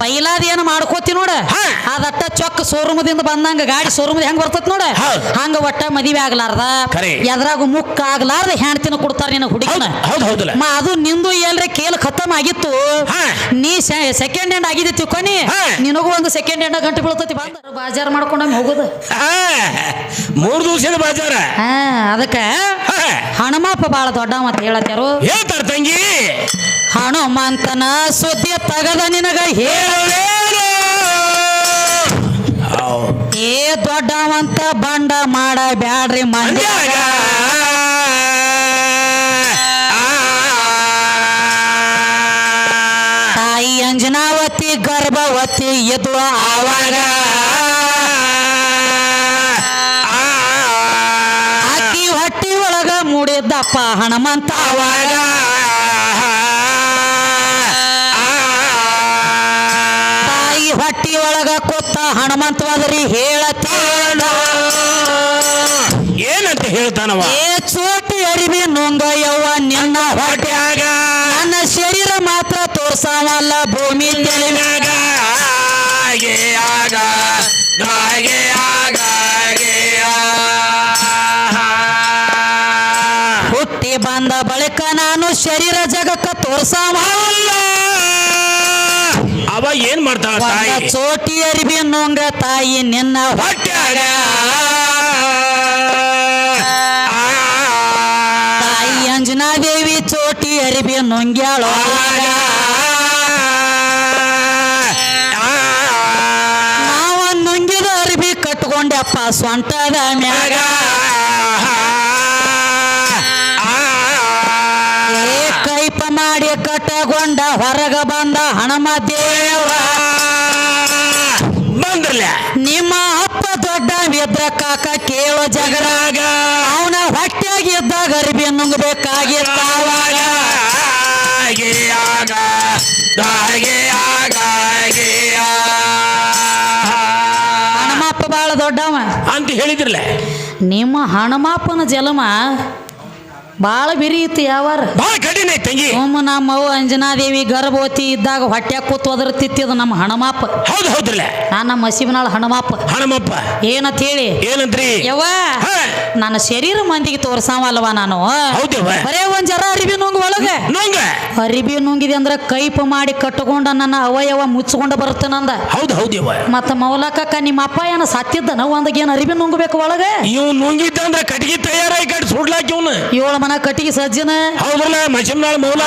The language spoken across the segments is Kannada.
ಪೈಲಾದ ಏನು ಮಾಡ್ಕೋತಿ ನೋಡ. ಅದಟ್ಟ ಚೊಕ್ಕ ಶೋರೂಮದಿಂದ ಬಂದಂಗ ಗಾಡಿ ಶೋರೂಮ್ ಹೆಂಗ್ ಬರ್ತತ್ ನೋಡ. ಹಂಗ ಒಟ್ಟ ಮದಿವೆ ಆಗ್ಲಾರ್ದ. ಎದ್ರಾಗ ಮುಕ್ಕ ಆಗ್ಲಾರ್ದ ಹೆಣ್ತಿನ ಕೊಡ್ತಾರ ನಿನ್ನ ಹುಡುಗಿನ. ಮಾ ಅದು ನಿಂದು ಎಲ್ರಿ ಕೇಲ್ ಖತಮ್ ಆಗಿತ್ತು. ನೀ ಸೆಕೆಂಡ್ ಹ್ಯಾಂಡ್ ಆಗಿದೆ ತಿಳ್ಕೊನಿ. ನಿನಗೂ ಒಂದು ಸೆಕೆಂಡ್ ಹ್ಯಾಂಡ್ ಗಂಟೆ ಬೀಳ್ತತಿ ಬಂದ ಬಾಜಾರ್ ಮಾಡ್ಕೊಂಡ ಹೋಗುದು. ಮೂರು ದಿವಸದ ಬಾಜಾರ. ಅದಕ್ಕ ಹಣಮಾಪ ಬಾಳ ದೊಡ್ಡ ಮತ್ತೆ ಹೇಳತ್ಯಾರು. ಹೇಳ್ತಾರ ತಂಗಿ. ಹನುಮಂತನ ಸುದ್ದಿ ತಗದ ನಿನಗ ಹೇಳು. ಏ ದೊಡ್ಡವಂತ ಬಂಡ ಮಾಡ ಬ್ಯಾಡ್ರಿ ಮಂಡ್ಯಾಗ ತಾಯಿ ಅಂಜನಾವತಿ ಗರ್ಭವತಿ ಇದು ಆವಾಗ. ಅಕ್ಕಿ ಹೊಟ್ಟಿ ಒಳಗ ಮೂಡಿದ್ದಪ್ಪ ಹನುಮಂತ ಆವಾಗ. ಹನುಮಂತವಾದ್ರಿ ಹೇಳತಾನ. ಏನಂತ ಹೇಳ್ತಾನವ? ಏ ಚೋಟಿ ಅರಿವಿ ನೊಂದಯ್ಯವ ನಿನ್ನ ಹೊಟ್ಯಾಗ. ನನ್ನ ಶರೀರ ಮಾತ್ರ ತೋರ್ಸವಲ್ಲ ಭೂಮಿ ತಿಳಿದಾಗ ಆಗೆ ಆಗ. ಹುಟ್ಟಿ ಬಂದ ಬಳಿಕ ನಾನು ಶರೀರ ಜಗಕ್ಕ ತೋರ್ಸವಲ್ಲ. ಏನ್ ಮಾಡ್ತಾಳ ಚೋಟಿ ಅರಿವಿ ಅನ್ನೋಂಗ ತಾಯಿ ನಿನ್ನ ಹೊಟ್ಟ್ಯಾಗ ತಾಯಿ ಅಂಜನಾದೇವಿ ಚೋಟಿ ಅರಿವಿ ಅನ್ನೋಂಗ್ಯಾಳ? ನಾವ ನುಂಗಿದ ಅರಿವಿ ಕಟ್ಕೊಂಡೆಪ್ಪ ಸ್ವಂಟದ ಮ್ಯಾಗ. ಬಂದ ಹಣಮ ದೇವ ಬಂದ್ರಲ್ಲ? ನಿಮ್ಮ ಅಪ್ಪ ದೊಡ್ಡ ಎದ್ರ ಕಾಕ ಕೇಳೋ ಜಗರಾಗ ಅವನ ಹೊಟ್ಟೆಯಾಗಿ ಇದ್ದಾಗ ನುಂಗಬೇಕಾಗಿರ್ತಾವಾಗ ಹಣಮಪ್ಪ ಬಾಳ ದೊಡ್ಡವ. ಅಂತ ಹೇಳಿದ್ರಲ್ಲ? ನಿಮ್ಮ ಹಣಮಪ್ಪನ ಜಲಮ ಬಾಳ ಬಿರಿ ಇತ್ತು ಯಾವಾರ. ಬಹಳ ತಂಗಿ? ನಮ್ಮ ಅವ್ವ ಅಂಜನಾದೇವಿ ಗರ್ಭವತಿ ಇದ್ದಾಗ ಹೊಟ್ಟೆ ಕೂತು ಒದರ್ತಿತ್ತಿದ ನಮ್ಮ ಹಣಮಾಪ. ಹೌದು ಹೌದ್ರಲ್ಲ? ನಾ ನಮ್ಮ ಮಸೀಬನಾಳ ಹಣಮಾಪ. ಹಣಮಪ್ಪ ಏನಂತ ಹೇಳಿ? ಏನಂತ್ರಿ ಯವ್ವ ಹಾ. ನನ್ನ ಶರೀರ ಮಂದಿಗೆ ತೋರ್ಸಾವಲ್ವ ನಾನು? ಹೌದವ್ವ. ಬರೇ ಒಂದ್ ಜರ ಅರಿಬಿ ನುಂಗ್ ಒಳಗೆ. ನಂಗ. ಅರಿಬಿ ನುಂಗಿದೆ ಅಂದ್ರೆ ಕೈಪ ಮಾಡಿ ಕಟ್ಟಕೊಂಡ ನನ್ನ ಅವಯವ ಮುಚ್ಕೊಂಡು ಬರುತ್ತೇನಂದ ಹೌದು ಹೌದವ್ವ. ಮತ್ತ ಮೌಲಕಕ್ಕ ನಿಮ್ಮ ಅಪ್ಪ ಏನ ಸತ್ತಿದ್ದನ ಅಂದಾಗ ಏನ್ ಅರಿಬಿ ನುಂಗಬೇಕು ಒಳಗೆ? ಇವ್ ನುಂಗಿದ್ದಂದ್ರ ಕಟ್ಟಿಗೆ ತಯಾರಾಗಿ ಕಟ್ ಸುಡ್ಲಾಕಿ ಇವ್ನ. ಏಳು ಮನ ಕಟ್ಟಿಗೆ ಸಜ್ಜನ. ಹೌದ್ರಲ್ಲ ಮಶಿಮ್ನಾಳ ಮೌಲ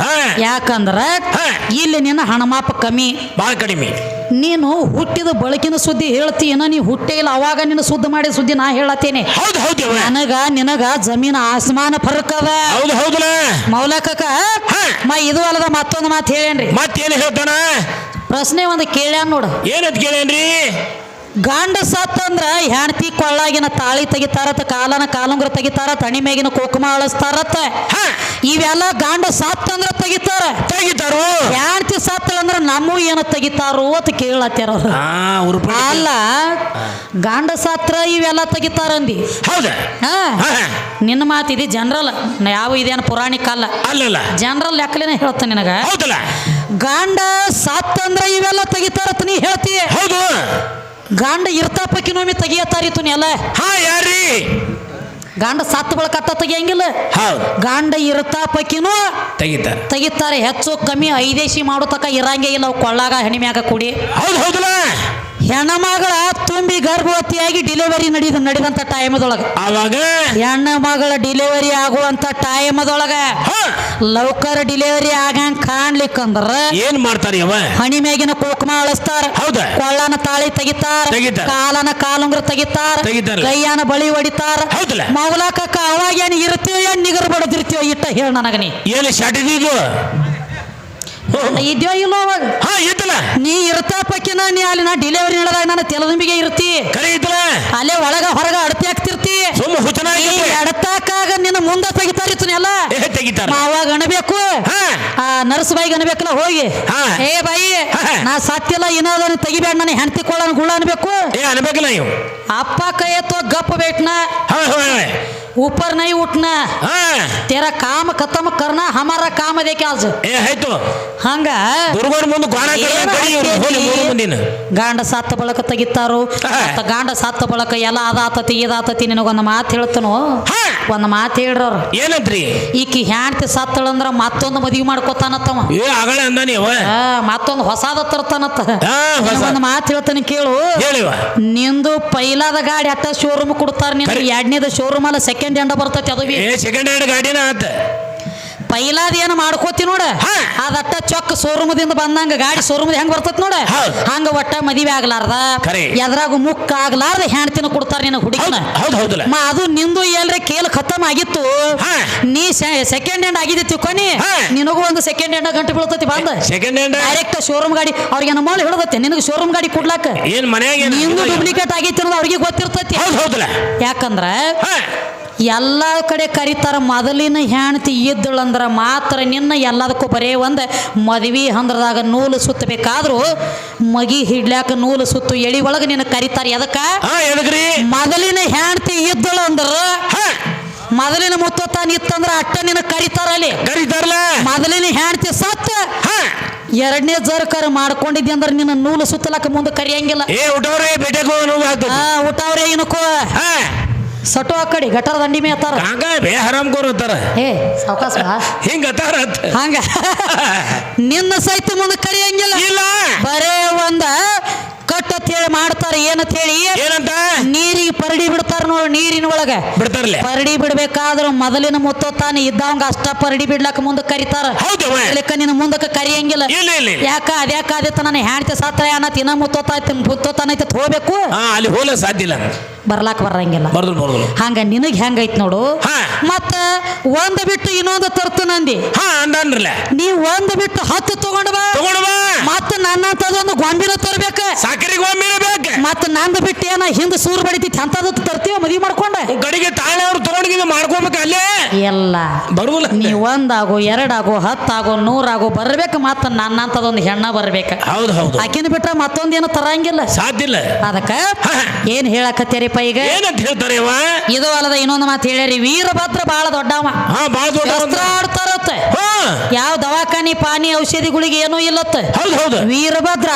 ಹಾ. ಯಾಕಂದ್ರ ಹಾ. ಇಲ್ಲಿ ನಿನ್ನ ಹಣಮಾಪ ಕಮ್ಮಿ. ಭಾಳ ಕಡಿಮೆ. ನೀನು ಹುಟ್ಟಿದ ಬಳಕಿನ ಸುದ್ದಿ ಹೇಳ್ತೀನ ನೀ ಹುಟ್ಟೇ ಇಲ್ಲ ಅವಾಗ ನಿನ್ನ ಸುದ್ದಿ ಮಾಡಿದ ಸುದ್ದಿ ನಾ ಹೇಳತ್ತೇನೆ. ಹೌದು ಹೌದವ್ವ ನನಗ ನಿನಗ ಜಮೀನ ಆಸ್ಮಾನ ಫರಕ್ ಅದ ಹೌದು ಹೌದಲ್ಲ. ಮೌಲಕಕ್ಕ ಹಾ. ಮ ಇದು ಅಲ್ಲದ ಮತ್ತೊಂದು ಮಾತು ಹೇಳೇನ್ರಿ ಮತ್ತೇನು ಹೇಳ್ತಾನ? ಪ್ರಶ್ನೆ ಒಂದು ಕೇಳ್ಯಾನ ನೋಡು. ಏನಂತ ಕೇಳೇನ್ರಿ ಗಂಡ ಸತ್ತಂದ್ರ ಹೆಣ್ತಿ ಕೊಳ್ಳಾಗಿನ ತಾಳಿ ತೆಗಿತಾರತ್ತ ಕಾಲನ ಕಾಲುಂಗ್ರ ತೆಗಿತಾರ ತಣಿ ಮೇಗಿನ ಕುಕುಮ ಅಳಸ್ತಾರತ್ತ ಇವೆಲ್ಲ ಗಂಡ ಸತ್ತಂದ್ರ ತೆಗಿತಾರ. ತೆಗಿತಾರು. ಹೆಣ್ತಿ ಸತ್ತಳಂದ್ರ ನಮ್ಮೂ ಏನು ತೆಗಿತಾರು ಅಂತ ಕೇಳತ್ತಾರ ಅಲ್ಲ ಗಂಡ ಸತ್ರ ಇವೆಲ್ಲ ತೆಗಿತಾರಂದಿ. ಹೌದು? ನಿನ್ನ ಮಾತಿದೆ ಜನರಲ್ ಯಾವ ಇದೇನು ಪುರಾಣಿಕ ಅಲ್ಲ. ಅಲ್ಲಲ್ಲ. ಜನರಲ್ ಲೆಕ್ಕಲೇನೆ ಹೇಳ್ತಾನೆ ನಿನಗ. ಹೌದಲ್ಲ. ಗಂಡ ಸತ್ತಂದ್ರ ಇವೆಲ್ಲ ತೆಗಿತಾರತ್ತ ನೀ ಹೇಳ್ತೀಯ ಹೌದು. ಗಂಡ ಇರ್ತಾಪಕ್ಕಿನೊಮ್ಮೆ ತೆಗಿಯತ್ತಾರಿತ್ತು ನೀ ಎಲ್ಲ ಹಾ ಯಾರಿ ಗಂಡ ಸತ್ತು ಬಳಕ ಅತ್ತ ತೆಗಿಯಂಗಿಲ್ಲ. ಹೌದು. ಗಂಡ ಇರ್ತಾಪಕಿನೂ ತೆಗಿತಾರೆ. ತೆಗಿತಾರೆ. ಹೆಚ್ಚು ಕಮ್ಮಿ ಐದೇಶಿ ಮಾಡೋ ತಕ ಇರಂಗೇ ಇಲ್ಲ ಅವ್ ಕೊಳ್ಳಾಗ ಹೆಣಿಮ್ಯಾಗ ಕೂಡಿ. ಹೌದು ಹೌದಲ್ಲ ಹೆಣ್ಣಮಗಳ ತುಂಬಿ ಗರ್ಭವತಿಯಾಗಿ ಡಿಲಿವರಿ ನಡೆದ ನಡೆದಂತ ಟೈಮದೊಳಗ ಅವಾಗ ಹೆಣ್ಣ ಮಗಳ ಡಿಲಿವರಿ ಆಗುವಂತ ಟೈಮದೊಳಗ ಲೌಕರ ಲೌಕರ್ ಡಿಲಿವರಿ ಆಗಂಗ್ ಕಾಣ್ಲಿಕ್ಕಂದ್ರ ಏನ್ ಮಾಡ್ತಾರ ಅವ? ಹಣಿ ಮ್ಯಾಗಿನ ಕುಕುಮ ಅಳಸ್ತಾರ. ಹೌದಾ? ಕೊಳ್ಳನ ತಾಳಿ ತೆಗಿತಾರ. ತೆಗಿತಾರ. ಕಾಲನ ಕಾಲುಂಗ್ರ ತೆಗಿತಾರ. ಕೈಯಾನ ಬಳಿ ಹೊಡಿತಾರ. ಹೌದಲ್ಲ? ಮೌಲಾಕಕ್ಕ ಅವಾಗ ಏನ್ ಇರ್ತೀವ ಏನ್ ನಿಗರ್ ಬಡದಿರ್ತೀವ ಇಟ್ಟ ಹೇಳ ನನಗ ನೀ. ಏನು ಶಟಿದಿದು ಇದ್ಯೋ ಇಲ್ಲೋ ಅವಾಗ? ಹಾ ಇದ್ದಲ್ಲ. ನೀ ಇರ್ತಾ ಪಕ್ಕಿನ ನೀ ಅಲ್ಲಿ ನಾ ಡಿಲಿವರಿ ನಡೆದಾಗ ನಾನು ತೆಲದಂಬಿಗೆ ಇರ್ತಿ. ಕರೆ ಇದ್ದಲ್ಲ. ಅಲ್ಲೇ ಒಳಗ ಹೊರಗ ಅಡತಿ ಆಗ್ತಿರ್ತಿ ಸುಮ್ಮ ಹುಚ್ಚನ ಈ ಎಡತಾಕಾಗ ನಿನ್ನ ಮುಂದ ತೆಗಿತಾರ ಇತ್ತನೆಲ್ಲ ತೆಗಿತಾರ. ಅವಾಗ ಅಣಬೇಕು ಆ ನರ್ಸ್ ಬಾಯಿಗೆ ಅನ್ಬೇಕಲ್ಲ ಹೋಗಿ. ಹಾ. ಏ ಬಾಯಿ. ನಾ ಸತ್ತಿಲ್ಲ ಏನಾದ್ರು ತೆಗಿಬೇಡ ನಾನು ಹೆಂಡತಿ ಕೊಳ್ಳ ಗುಳ್ಳ ಅನ್ಬೇಕು. ಏ ಅನ್ಬೇಕಲ್ಲ ಇವ್ ಅಪ್ಪ ಕೈ ಎತ್ತೋ ಗಪ್ಪ ಹಾ. ऊपर नहीं उठना ಹಾ तेरा काम खत्म करना हमारा काम देखे आज ಏ ಆಯ್ತು ಹಂಗ ದುರ್ಗೋರ್ ಮುಂದೆ ಗೋಣ ಏನ್ ಹೋಲಿ ಆಗ್ತೈತಿ? ಮೂರು ಮುಂದಿನ ಗಾಂಡ ಸತ್ತ ಬಳಕ ತೆಗಿತಾರು ಹಾ. ಮತ್ತ ಗಾಂಡ ಸತ್ತ ಬಳಕ ಎಲ್ಲ ಅದಾತತಿ ಇದಾತತಿ ನಿನಗೊಂದು ಮಾತು ಹೇಳ್ತನು ಹಾ. ಒಂದು ಮಾತು ಹೇಳ್ರವ್ರು ಏನಂತ್ರಿ ಈಕಿ ಹ್ಯಾಂಡ್ತಿ ಸತ್ತಳಂದ್ರ ಮತ್ತೊಂದು ಮದುವೆ ಮಾಡ್ಕೋತಾನತ್ತವ ಏ ಅಗಳ ಅಂದಾನಿ ಅವ ಆ, ಮತ್ತೊಂದು ಹೊಸಾದ ತರ್ತಾನತ್ತ ಹಾ, ಹೊಸ. ಒಂದು ಮಾತು ಹೇಳ್ತಾನೆ ಕೇಳು ಹೇಳಿವ ನಿಂದು ಪೈಲಾದ ಗಾಡಿ ಅಟ್ಟ ಶೋರೂಮ್ ಕೊಡ್ತಾರ ನಿಂದು ಕರೆ. ಎರಡನೇದ ಶೋರೂಮ್ ಅಲ್ಲ ಸೆಕೆಂಡ್ ಹ್ಯಾಂಡ್ ಬರ್ತೈತಿ ಅದು ಬಿ ಏ ಸೆಕೆಂಡ್ ಹ್ಯಾಂಡ್ ಗಾಡಿನ ಆತ ಪೈಲಾದ ಏನು ಮಾಡ್ಕೋತಿ ನೋಡ. ಅದಟ್ಟ ಚೊಕ್ಕ ಶೋರೂಮದಿಂದ ಬಂದಂಗ ಗಾಡಿ ಶೋರೂಮ್ ಹೆಂಗ್ ಬರ್ತೈತಿ ನೋಡ. ಹಂಗ ಒಟ್ಟ ಮದಿವೆ ಆಗ್ಲಾರ್ದ. ಎದ್ರಾಗ ಮುಕ್ಕ ಆಗ್ಲಾರ್ದ ಹೆಣ್ತಿನ ಕೊಡ್ತಾರ ನಿನ್ನ ಹುಡುಗನ. ಹೌದ್ ಹೌದ್ ಹೌದಲ್ಲ. ಮಾ ಅದು ನಿಂದು ಎಲ್ರಿ ಕೇಲ್ ಖತಮ್ ಆಗಿತ್ತು. ನೀ ಸೆಕೆಂಡ್ ಹ್ಯಾಂಡ್ ಆಗಿದೆ ತಿಳ್ಕೊನಿ. ನಿನಗೂ ಒಂದು ಸೆಕೆಂಡ್ ಹ್ಯಾಂಡ್ ಗಂಟೆ ಬೀಳ್ತೈತಿ ಬಂದ. ಸೆಕೆಂಡ್ ಹ್ಯಾಂಡ್ ಡೈರೆಕ್ಟ್ ಶೋರೂಮ್ ಗಾಡಿ ಅವ್ರಿಗೆ ನಮ್ಮ ಮಗಳು ಹಿಡ್ದತ್ತೆ ನಿನಗೆ ಶೋರೂಮ್ ಗಾಡಿ ಕೊಡ್ಲಾಕ. ಏನ್ ಮನ್ಯಾಗ ನಿಂದು ಡೂಪ್ಲಿಕೇಟ್ ಆಗಿತ್ತು ಅನ್ನೋದು ಅವ್ರಿಗೆ ಗೊತ್ತಿರ್ತೈತಿ. ಯಾಕಂದ್ರ ಎಲ್ಲ ಕಡೆ ಕರಿತಾರ ಮೊದಲಿನ ಹೆಣ್ತಿ ಅಂದ್ರೆ ಮಾತ್ರ ನಿನ್ನ ಎಲ್ಲದಕ್ಕೂ ಬರೇ ಒಂದು ಮದುವೆ ಹಂದ್ರದಾಗ ನೂಲು ಸುತ್ತಬೇಕಾದ್ರೂ ಮಗಿ ಹಿಡ್ಲಾಕ ನೂಲು ಸುತ್ತು ಎಳಿ ಒಳಗೆ ನಿನ್ನ ಕರಿತಾರೆ. ಎದಕ್ಕ? ಮೊದಲಿನ ಹೆಣ್ತಿ ಇದ್ದಳು ಅಂದ್ರೆ ಮೊದಲಿನ ಮುತ್ತತಾನ ಇತ್ತಂದ್ರ ಅಟ್ಟ ನಿನ್ನ ಕರಿತಾರಲ್ಲಿ? ಮೊದಲಿನ ಹೆಣ್ತಿ ಸತ್ತ ಎರಡನೇ ಜರ್ಕರ್ ಮಾಡ್ಕೊಂಡಿದ್ದೆ ಅಂದ್ರೆ ನಿನ್ನ ನೂಲು ಸುತ್ತಲಕ್ಕ ಮುಂದೆ ಕರಿಯಂಗಿಲ್ಲ. ಏ ಊಟವ್ರೆ ಭೇಟಿಗೆ ಊಟವ್ರೆ ಏನಕ್ಕೋ ಹಾ. ಸಟು ಆ ಕಡೆ ಗಟರ ದಂಡಿ ಮೇ ಅತ್ತಾರ ಹಂಗ ಬೇ ಹರಾಮ್ ಕೋರತ್ತಾರ ಏ ಸಾವಕಾಸ. ಹಿಂಗ ಅತ್ತಾರ ಅತ್ತ. ಹಂಗ. ನಿನ್ನ ಸಹಿತ ಮುಂದೆ ಕರಿಯಂಗಿಲ್ಲ. ಇಲ್ಲ. ಬರೇ ಒಂದ ಕಟ್ಟತ್ ಹೇಳಿ ಮಾಡ್ತಾರ ಏನಂತ ಹೇಳಿ. ಏನಂತ? ನೀರಿಗೆ ಪರಡಿ ಬಿಡ್ತಾರ ನೋಡಿ ನೀರಿನ ಒಳಗ. ಬಿಡ್ತಾರಲ್ಲ. ಪರಡಿ ಬಿಡ್ಬೇಕಾದ್ರ ಮೊದಲಿನ ಮುತ್ತೋತಾನ ಇದ್ದವಂಗ ಅಷ್ಟ ಪರಡಿ ಬಿಡ್ಲಕ್ಕ ಮುಂದೆ ಕರಿತಾರ. ಹೌದವ ಇಲ್ಲಕ್ಕ ನಿನ್ನ ಮುಂದಕ್ಕೆ ಕರಿಯಂಗಿಲ್ಲ. ಯಾಕ ಅದ್ಯಾಕ ಆದಿತ್ತ ನನ್ನ ಹೆಣ್ತಿ ಸತ್ರ ಅನ್ನತ್ ಇನ್ನ ಮುತ್ತೋತಾಯ್ತು ಮುತ್ತೋತಾನೈತಿ ಹೋಗ್ಬೇಕು. ಅಲ್ಲಿ ಹೋಲ ಸಾಧ್ಯ ಇಲ್ಲ ಬರ್ಲಾಕ ಬರಂಗಿಲ್ಲ ಬರ್ದು ಬರ್ದು ಹಂಗ ನಿನಗ್ ಹೆಂಗೈತ್ ನೋಡು? ಹಾ. ಮತ್ತ ಒಂದ್ ಬಿಟ್ಟು ಇನ್ನೊಂದು ತರ್ತನಂದಿ ಹಾ ಅಂದನ್ರಲ್ಲ. ನೀ ಒಂದ್ ಬಿಟ್ಟು ಹತ್ತು ತಗೊಂಡ್ ಬಾ. ತಗೊಂಡು ಬಾ. ಮತ್ತ ನನ್ನಂತದೊಂದು ಗೊಂಬಿನ ತರ್ಬೇಕ. ಸಾಕರಿಗೆ ಒಮ್ಮೆ ಬೇಕ. ಮತ್ತ ನಂದ್ ಬಿಟ್ಟು ಏನ ಹಿಂದ ಸೂರು ಬಡಿತೈತಿ ಅಂತದ ತರ್ತೀವ ಮದ್ವಿ ಮಾಡ್ಕೊಂಡೆ. ಗಡಿಗೆ ತಾಳೆ ಅವ್ರು ತಗೊಂಡಿಗೆ ಮಾಡ್ಕೋಬೇಕು ಅಲ್ಲೇ. ಎಲ್ಲ. ಬರುದಿಲ್ಲ ನೀ ಒಂದಾಗೋ ಎರಡಾಗೋ ಹತ್ತಾಗೋ ನೂರಾಗೋ ಬರ್ಬೇಕು ಮತ್ತ ನನ್ನಂತದೊಂದು ಹೆಣ್ಣ ಬರ್ಬೇಕು. ಹೌದು ಹೌದು. ಆಕಿನ ಬಿಟ್ರ ಮತ್ತೊಂದೇನು ತರಂಗಿಲ್ಲ. ಸಾಧ್ಯ ಇಲ್ಲ. ಅದಕ್ಕ ಏನು ಏನ್ ಹೇಳಕತ್ತೀರಿಪ್ಪ ಈಗ? ಏನಂತ ಹೇಳ್ತಾರೆ ಇವ? ಇದು ಅಲ್ಲದ ಇನ್ನೊಂದು ಮಾತು ಹೇಳ್ಯಾರಿ. ವೀರಭದ್ರ ಬಹಳ ದೊಡ್ಡವ. ಹಾ ಬಾಳ ದೊಡ್ಡ ಆಡ್ತಾರತ್ತ ಯಾವ ದವಾಖಾನಿ ಪಾನಿ ಔಷಧಿಗಳಿಗೆ ಏನೂ ಇಲ್ಲತ್ತೆ. ಹೌದು ಹೌದು. ವೀರಭದ್ರ.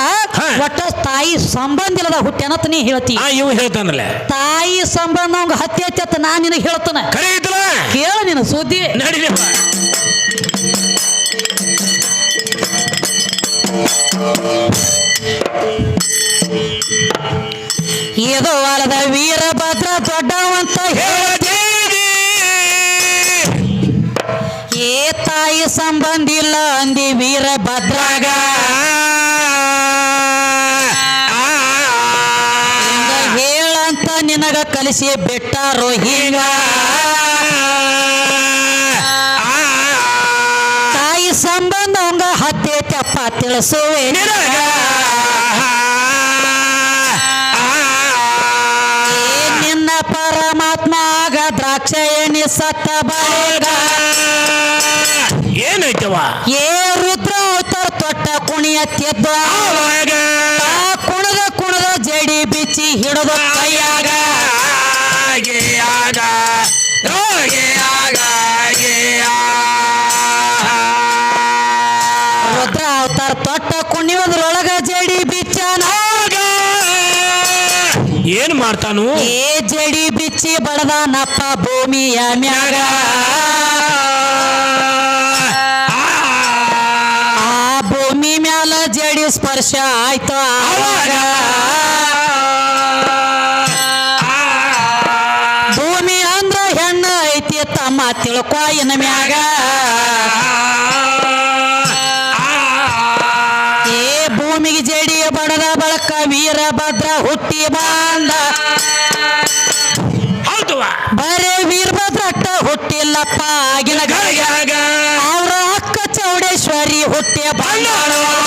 ಒಟ್ಟ ತಾಯಿ ಸಂಬಂಧ ಇಲ್ಲದ ಹುಟ್ಟೆನತ್ ನೀ ಹೇಳ್ತಿ. ಹಾ ಇವ್ ಹೇಳ್ತಾನಲ್ಲ. ತಾಯಿ ಸಂಬಂಧ ಅವಂಗ ಹತ್ಯೆ ಹತ್ಯತ್ತ ನಾ ನಿನಗೆ ಹೇಳ್ತಾನೆ. ಕರೆ ಐತಲ್ಲ ಕೇಳ ನಿನ್ನ ಸುದ್ದಿ. ನಡಿಲಿಪ್ಪ ಇದು ಅಲ್ಲದ ವೀರಭದ್ರ ದೊಡ್ಡವಂತ ಹೇಳಿದೆ ಏ ತಾಯಿ ಸಂಬಂಧ ಇಲ್ಲ ಅಂದಿ ವೀರಭದ್ರಾಗ. ಹೇಳಂತ ನಿನಗ ಕಲಿಸಿ ಬಿಟ್ಟಾರೋ ಹಿಂಗ ತಾಯಿ ಸಂಬಂಧ ಹತ್ತೆ ತಪ್ಪ ತಿಳಿಸುವೆ. ತಿಳಿಸುವೆ ಸತ್ತ ಬಳಿಗ ಏನೈತವ ಏ ರುದ್ರ ಉತ್ತರ ತೊಟ್ಟ ಕುಣಿಯ ತೆದ್ದ. ಕುಣದ ಕುಣದ ಜಡಿ ಬಿಚ್ಚಿ ಹಿಡಿದ ಮಾಡ್ತಾನು? ಏ ಜಡಿ ಬಿಚ್ಚಿ ಬಡದಾನಪ್ಪ ಭೂಮಿಯ ಮ್ಯಾಗ. ಆ ಭೂಮಿ ಮ್ಯಾಲ ಜಡಿ ಸ್ಪರ್ಶ ಆಯ್ತ. ಆವಾಗ ಭೂಮಿ ಅಂದ್ರ ಹೆಣ್ಣ ಐತಿ ತಮ್ಮ ತಿಳ್ಕೊ ಇನ್ ಮ್ಯಾಗ. ಏ ಭೂಮಿಗೆ ಜಡಿ ಬಡದ ಬಳಕ ವೀರಭದ್ರ ಹುಟ್ಟಿ ಬಂದ ಹೌದು. ಬರೇ ವೀರಭದ್ರ ಅಟ್ಟ ಹುಟ್ಟಿಲ್ಲಪ್ಪ ಆಗಿನ ಅವ್ರ ಅಕ್ಕ ಚೌಡೇಶ್ವರಿ ಹುಟ್ಟಿ ಬಂದಾಳುವಾಗ